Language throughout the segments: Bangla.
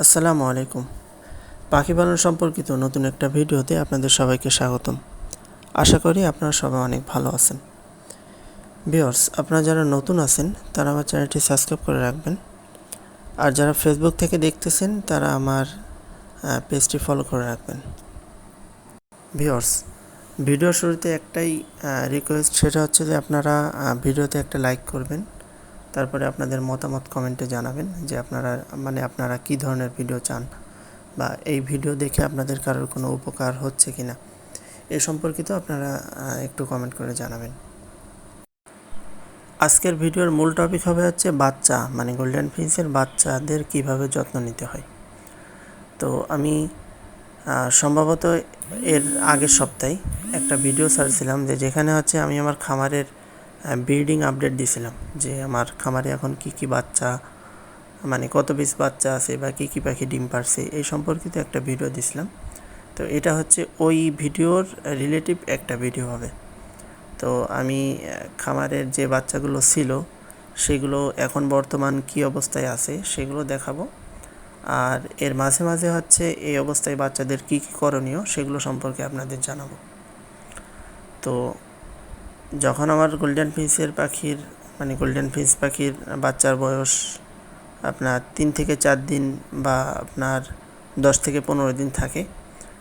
আসসালামু আলাইকুম। পাখি পালন সম্পর্কিত নতুন একটা ভিডিওতে আপনাদের সবাইকে স্বাগতম। আশা করি আপনারা সবাই অনেক ভালো আছেন। ভিওর্স আপনারা যারা নতুন আছেন, তারা আমার চ্যানেলটি সাবস্ক্রাইব করে রাখবেন। আর যারা ফেসবুক থেকে দেখতেছেন, তারা আমার পেজটি ফলো করে রাখবেন। ভিওর্স ভিডিওর শুরুতে একটাই রিকোয়েস্ট সেটা হচ্ছে যে আপনারা ভিডিওতে একটা লাইক করবেন। তারপরে আপনাদের মতামত কমেন্টে জানাবেন যে আপনারা মানে আপনারা কী ধরনের ভিডিও চান বা এই ভিডিও দেখে আপনাদের কারোর কোনো উপকার হচ্ছে কি না এ সম্পর্কিত আপনারা একটু কমেন্ট করে জানাবেন। আজকের ভিডিওর মূল টপিক হবে হচ্ছে বাচ্চা মানে গোল্ডেন ফিন্সের বাচ্চাদের কীভাবে যত্ন নিতে হয়। তো আমি সম্ভবত এর আগের সপ্তাহে একটা ভিডিও ছাড়ছিলাম যে যেখানে হচ্ছে আমি আমার খামারের ব্রিডিং আপডেট দিছিলাম যে আমার খামারে এখন কি কি বাচ্চা মানে কত পিস বাচ্চা আছে বা কী কী পাখি ডিম পারছে, এই সম্পর্কিত একটা ভিডিও দিছিলাম। তো এটা হচ্ছে ওই ভিডিওর রিলেটিভ একটা ভিডিও হবে। তো আমি খামারের যে বাচ্চাগুলো ছিল, সেগুলো এখন বর্তমান কি অবস্থায় আছে সেগুলো দেখাবো। আর এর মাঝে মাঝে হচ্ছে এই অবস্থায় বাচ্চাদের কী কী করণীয় সেগুলো সম্পর্কে আপনাদের জানাব। তো যখন আমার গোল্ডেন ফিন্সের পাখির মানে গোল্ডেন ফিন্স পাখির বাচ্চার বয়স আপনার তিন থেকে চার দিন বা আপনার দশ থেকে পনেরো দিন থাকে,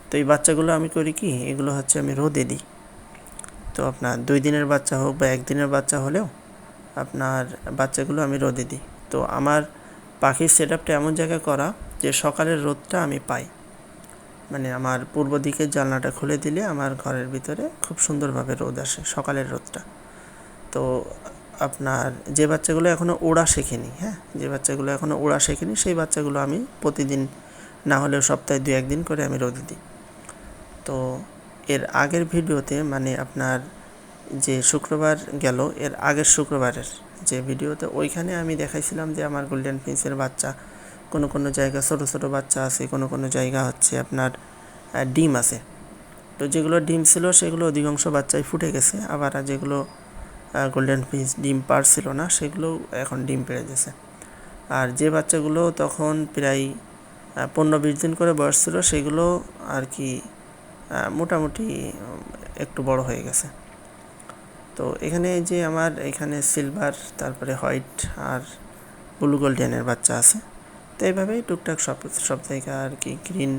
তো এই বাচ্চাগুলো আমি করি কি, এগুলো হচ্ছে আমি রোদে দিই। তো আপনার দুই দিনের বাচ্চা হোক বা একদিনের বাচ্চা হলেও আপনার বাচ্চাগুলো আমি রোদে দিই। তো আমার পাখির সেট আপটা এমন জায়গায় করা যে সকালের রোদটা আমি পাই। মানে আমার পূর্ব দিকের জানলাটা খুলে দিলে আমার ঘরের ভিতরে খুব সুন্দরভাবে রোদ আসে, সকালের রোদটা। তো আপনার যে বাচ্চাগুলো এখনও ওড়া শেখেনি হ্যাঁ? যে বাচ্চাগুলো এখনও ওড়া শেখেনি, সেই বাচ্চাগুলো আমি প্রতিদিন না হলেও সপ্তাহে দু একদিন করে আমি রোদে দিই। তো এর আগের ভিডিওতে মানে আপনার যে শুক্রবার গেল, এর আগের শুক্রবারের যে ভিডিওতে ওইখানে আমি দেখাইছিলাম যে আমার গোল্ডেন প্রিন্সের বাচ্চা কোনো কোনো জায়গা, ছোটো ছোটো বাচ্চা আছে, কোনো কোনো জায়গা হচ্ছে আপনার ডিম আছে। তো যেগুলো ডিম ছিল, সেগুলো অধিকাংশ বাচ্চাই ফুটে গেছে। আবার যেগুলো গোল্ডেন ফিস ডিম পারছিল না সেগুলো এখন ডিম পেড়ে গেছে। আর যে বাচ্চাগুলো তখন প্রায় পনেরো বিশ দিন করে বয়স ছিল, সেগুলো আর কি মোটামুটি একটু বড় হয়ে গেছে। তো এখানে যে আমার, এখানে সিলভার তারপরে হোয়াইট আর ব্লু গোল্ডেনের বাচ্চা আছে। তো এইভাবেই টুকটাক সব সব জায়গা আর কি গ্রিন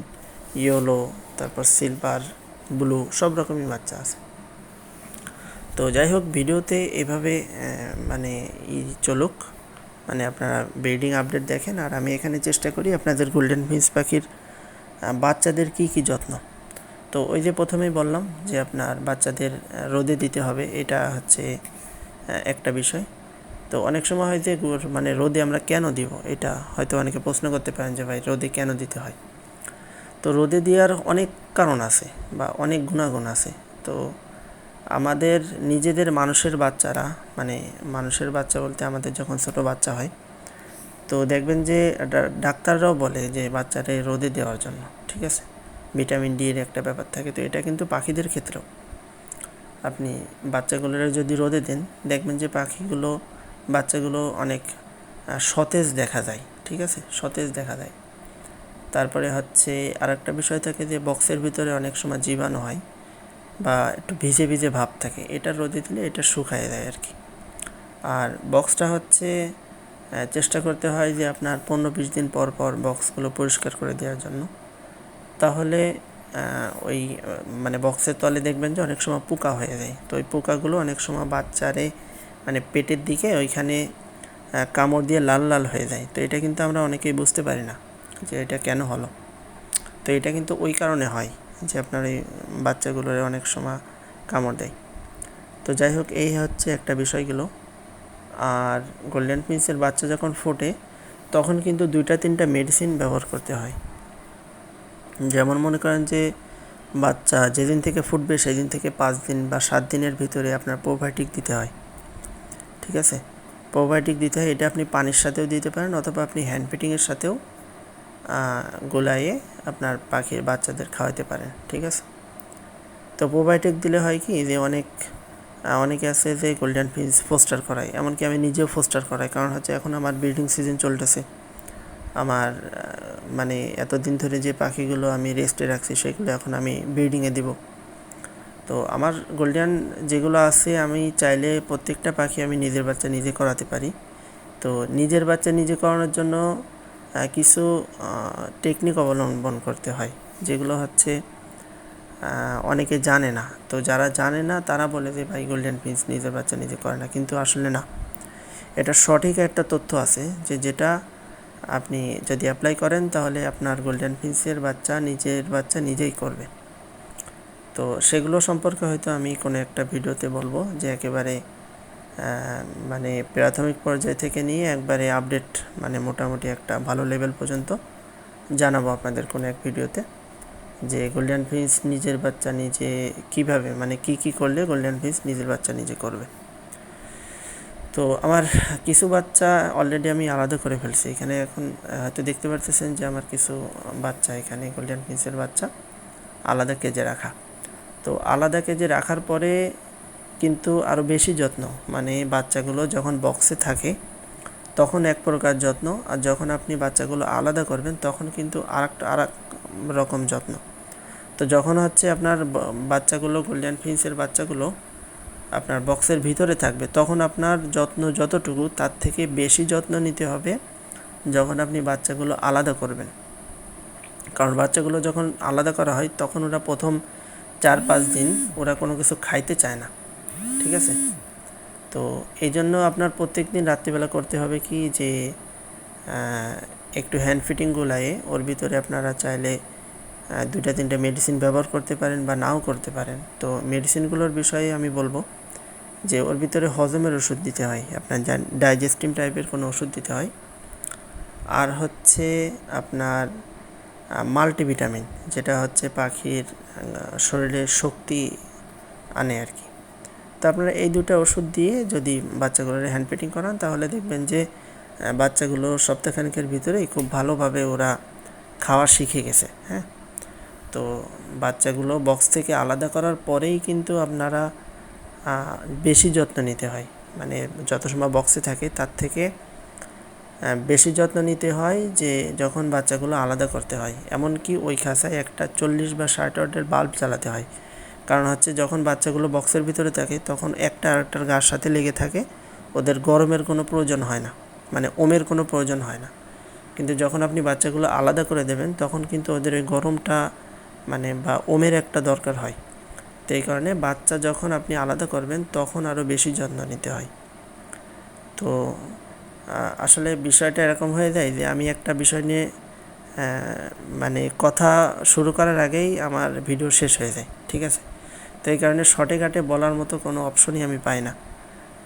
ইয়েলো তারপর সিলভার ব্লু সব রকমই বাচ্চা আছে তো যাই হোক, ভিডিওতে এভাবে মানে ই চলুক। মানে আপনারা ব্রিডিং আপডেট দেখেন, আর আমি এখানে চেষ্টা করি আপনাদের গোল্ডেন ফিন্স পাখির বাচ্চাদের কি কি যত্ন। তো ওই যে প্রথমেই বললাম যে আপনার বাচ্চাদের রোদে দিতে হবে, এটা হচ্ছে একটা বিষয়। তো অনেক সময় হয় যে মানে রোদে আমরা কেন দিব? এটা হয়তো অনেকে প্রশ্ন করতে পারেন যে ভাই, রোদে কেন দিতে হয়? তো রোদে দেওয়ার অনেক কারণ আছে বা অনেক গুণাগুণ আছে। তো আমাদের নিজেদের মানুষের বাচ্চারা মানে মানুষের বাচ্চা বলতে আমাদের যখন ছোট বাচ্চা হয়, তো দেখবেন যে ডাক্তাররাও বলে যে বাচ্চারে রোদে দেওয়ার জন্য, ঠিক আছে? ভিটামিন ডি এর একটা ব্যাপার থাকে, তো এটা কিন্তু পাখিদের ক্ষেত্রেও। আপনি বাচ্চাগুলোর যদি রোদে দেন, দেখবেন যে পাখিগুলো বাচ্চাগুলো অনেক সতেজ দেখা যায়, ঠিক আছে? সতেজ দেখা যায়। তারপরে হচ্ছে আর একটা বিষয় থাকে যে বক্সের ভিতরে অনেক সময় জীবাণু হয় বা একটু ভিজে ভিজে ভাব থাকে, এটা রোদে দিলে এটা শুকায় যায় আর কি। আর বক্সটা হচ্ছে চেষ্টা করতে হয় যে আপনার পনেরো বিশ দিন পর পর বক্সগুলো পরিষ্কার করে দেওয়ার জন্য। তাহলে ওই মানে বক্সের তলে দেখবেন যে অনেক সময় পোকা হয়ে যায়। তো ওই পোকাগুলো অনেক সময় বাচ্চারে মানে পেটের দিকে ওইখানে কামড় দিয়ে লাল লাল হয়ে যায়। তো এটা কিন্তু আমরা অনেকেই বুঝতে পারি না যে এটা কেন হলো। তো এটা কিন্তু ওই কারণে হয় যে আপনার এই বাচ্চাগুলোর অনেক সময় কামড় দেয়। তো যাই হোক, এই হচ্ছে একটা বিষয়গুলো। আর গোল্ডেন প্রিন্সের বাচ্চা যখন ফোটে, তখন কিন্তু দুইটা তিনটা মেডিসিন ব্যবহার করতে হয়। যেমন মনে করেন যে বাচ্চা যেদিন থেকে ফুটবে, সেদিন থেকে পাঁচ দিন বা সাত দিনের ভিতরে আপনার প্রোবায়োটিক দিতে হয়। ঠিক আছে? প্রোবায়োটিক দিতে হয়, এটা আপনি পানির সাথেও দিতে পারেন অথবা আপনি হ্যান্ড ফিটিংয়ের সাথেও গোলাইয়ে আপনার পাখির বাচ্চাদের খাওয়াতে পারেন, ঠিক আছে? তো প্রোবায়োটিক দিলে হয় কি যে অনেক অনেকে আছে যে গোল্ডেন ফিন্স ফোস্টার করায়, এমনকি আমি নিজেও ফোস্টার করাই, কারণ হচ্ছে এখন আমার ব্রিডিং সিজন চলতেছে। আমার মানে এতদিন ধরে যে পাখিগুলো আমি রেস্টে রাখছি, সেগুলো এখন আমি ব্রিডিংয়ে দিব। তো আমার গোল্ডেন যেগুলো আছে, আমি চাইলে প্রত্যেকটা পাখি আমি নিজের বাচ্চা নিজে করাতে পারি। তো নিজের বাচ্চা নিজে করানোর জন্য কিছু টেকনিক অবলম্বন করতে হয়, যেগুলো হচ্ছে অনেকে জানে না। তো যারা জানে না, তারা বলে যে, ভাই গোল্ডেন প্রিন্স নিজের বাচ্চা নিজে করে না। কিন্তু আসলে না। এটা সঠিক একটা তথ্য আছে যে, যেটা আপনি যদি অ্যাপ্লাই করেন, তাহলে আপনার গোল্ডেন প্রিন্সের বাচ্চা নিজের বাচ্চা নিজেই করবে। তো সেগুলো সম্পর্কে হয়তো আমি কোনো একটা ভিডিওতে বলব যে একেবারে মানে প্রাথমিক পর্যায় থেকে নিয়ে একবারে আপডেট মানে মোটামুটি একটা ভালো লেভেল পর্যন্ত জানাব আপনাদের কোনো এক ভিডিওতে যে গোল্ডেন ফিন্স নিজের বাচ্চা নিজে কীভাবে মানে কি কি করলে গোল্ডেন ফিন্স নিজের বাচ্চা নিজে করবে। তো আমার কিছু বাচ্চা অলরেডি আমি আলাদা করে ফেলছি। এখানে এখন হয়তো দেখতে পারতেছেন যে আমার কিছু বাচ্চা এখানে গোল্ডেন ফিন্সের বাচ্চা আলাদা কেজে রাখা। তো আলাদা কেজে রাখার পরে কিন্তু আরও বেশি যত্ন। মানে বাচ্চাগুলো যখন বক্সে থাকে, তখন এক প্রকার যত্ন। আর যখন আপনি বাচ্চাগুলো আলাদা করবেন, তখন কিন্তু আর একটা আর রকম যত্ন। তো যখন হচ্ছে আপনার বাচ্চাগুলো গোল্ডেন ফিন্সের বাচ্চাগুলো আপনার বক্সের ভিতরে থাকবে, তখন আপনার যত্ন যতটুকু, তার থেকে বেশি যত্ন নিতে হবে যখন আপনি বাচ্চাগুলো আলাদা করবেন। কারণ বাচ্চাগুলো যখন আলাদা করা হয়, তখন ওরা প্রথম চার পাঁচ দিন ওরা কোনো কিছু খাইতে চায় না, ঠিক আছে? তো এই জন্য আপনার প্রত্যেক দিন রাত্রিবেলা করতে হবে কি যে একটু হ্যান্ড ফিটিং গোলায়ে ওর ভিতরে আপনারা চাইলে দুইটা তিনটা মেডিসিন ব্যবহার করতে পারেন বা নাও করতে পারেন। তো মেডিসিনগুলোর বিষয়ে আমি বলব যে, ওর ভিতরে হজমের ওষুধ দিতে হয়। আপনার ডাইজেস্টিভ টাইপের কোনো ওষুধ দিতে হয়। আর হচ্ছে আপনার মাল্টিভিটামিন যেটা হচ্ছে পাখির শরীরে শক্তি আনে আর কি। তো আপনারা এই দুটো ওষুধ দিয়ে যদি বাচ্চাগুলোর হ্যান্ড পেটিং করান, তাহলে দেখবেন যে বাচ্চাগুলো সপ্তাহখানিকের ভিতরেই খুব ভালোভাবে ওরা খাওয়া শিখে গেছে হ্যাঁ? তো বাচ্চাগুলো বক্স থেকে আলাদা করার পরেই কিন্তু আপনারা বেশি যত্ন নিতে হয়। মানে যত সময় বক্সে থাকে, তার থেকে বেশি যত্ন নিতে হয় যে যখন বাচ্চাগুলো আলাদা করতে হয়। এমনকি ওই খাঁচায় একটা চল্লিশ বা ষাট ওয়াটের বাল্ব চালাতে হয়। কারণ হচ্ছে যখন বাচ্চাগুলো বক্সের ভিতরে থাকে, তখন একটা আরেকটার গার সাথে লেগে থাকে। ওদের গরমের কোনো প্রয়োজন হয় না। মানে ওমের কোনো প্রয়োজন হয় না। কিন্তু যখন আপনি বাচ্চাগুলো আলাদা করে দেবেন, তখন কিন্তু ওদের ওই গরমটা মানে বা ওমের একটা দরকার হয়। তো এই কারণে বাচ্চা যখন আপনি আলাদা করবেন, তখন আরও বেশি যত্ন নিতে হয়। তো আসলে বিষয়টা এরকম হয়ে যায় যে আমি একটা বিষয় নিয়ে মানে কথা শুরু করার আগেই আমার ভিডিও শেষ হয়ে যায়, ঠিক আছে? তো এই কারণে শর্টে কাটে বলার মতো কোনো অপশনই আমি পাই না।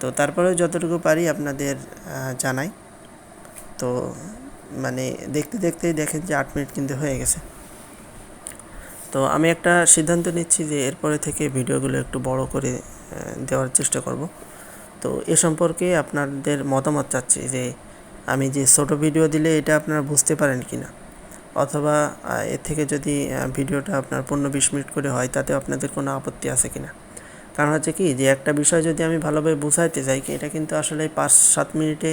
তো তারপরেও যতটুকু পারি আপনাদের জানাই। তো মানে দেখতে দেখতেই দেখেন যে আট মিনিট কিন্তু হয়ে গেছে। তো আমি একটা সিদ্ধান্ত নিচ্ছি যে এরপরে থেকে ভিডিওগুলো একটু বড় করে দেওয়ার চেষ্টা করব। তো এ সম্পর্কে আপনাদের মতামত চাচ্ছি যে আমি যে ছোট ভিডিও দিলে এটা আপনারা বুঝতে পারেন কি না অথবা এর থেকে যদি ভিডিওটা আপনার পনেরো বিশ মিনিট করে হয় তাতে আপনাদের কোনো আপত্তি আছে কি না কারণ হচ্ছে কি, যে একটা বিষয় যদি আমি ভালোভাবে বোঝাইতে চাই কি এটা কিন্তু আসলে পাঁচ সাত মিনিটে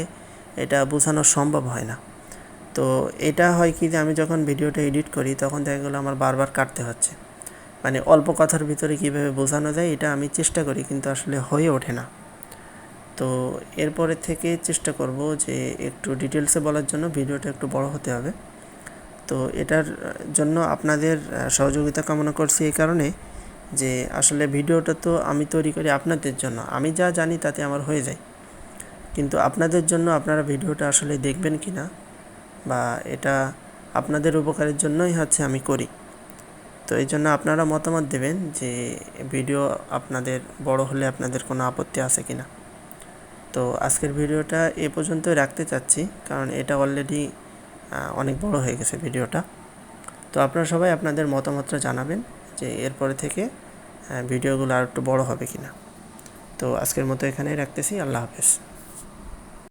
এটা বোঝানো সম্ভব হয় না। তো এটা হয় কি যে আমি যখন ভিডিওটা এডিট করি, তখন দেখা গেলো আমার বারবার কাটতে হচ্ছে। মানে অল্প কথার ভিতরে কীভাবে বোঝানো যায়, এটা আমি চেষ্টা করি, কিন্তু আসলে হয়ে ওঠে না। তো এরপরে থেকে চেষ্টা করব যে একটু ডিটেলসে বলার জন্য ভিডিওটা একটু বড় হতে হবে। তো এটার জন্য আপনাদের সহযোগিতা কামনা করছি এই কারণে যে আসলে ভিডিওটা তো আমি তৈরি করি আপনাদের জন্য। আমি যা জানি তাতে আমার হয়ে যায়। কিন্তু আপনাদের জন্য আপনারা ভিডিওটা আসলে দেখবেন কি না বা এটা আপনাদের উপকারের জন্যই হচ্ছে আমি করি। তো এই জন্য আপনারা মতামত দেবেন যে ভিডিও আপনাদের বড় হলে আপনাদের কোনো আপত্তি আছে কি না তো আজকের ভিডিওটা এ পর্যন্তই রাখতে চাচ্ছি, কারণ এটা অলরেডি অনেক বড় হয়ে গেছে ভিডিওটা। তো আপনারা সবাই আপনাদের মতামতটা জানাবেন যে এরপরে থেকে ভিডিওগুলো আর একটু বড় হবে কিনা। তো আজকের মতো এখানেই রাখতেছি, আল্লাহ হাফেজ।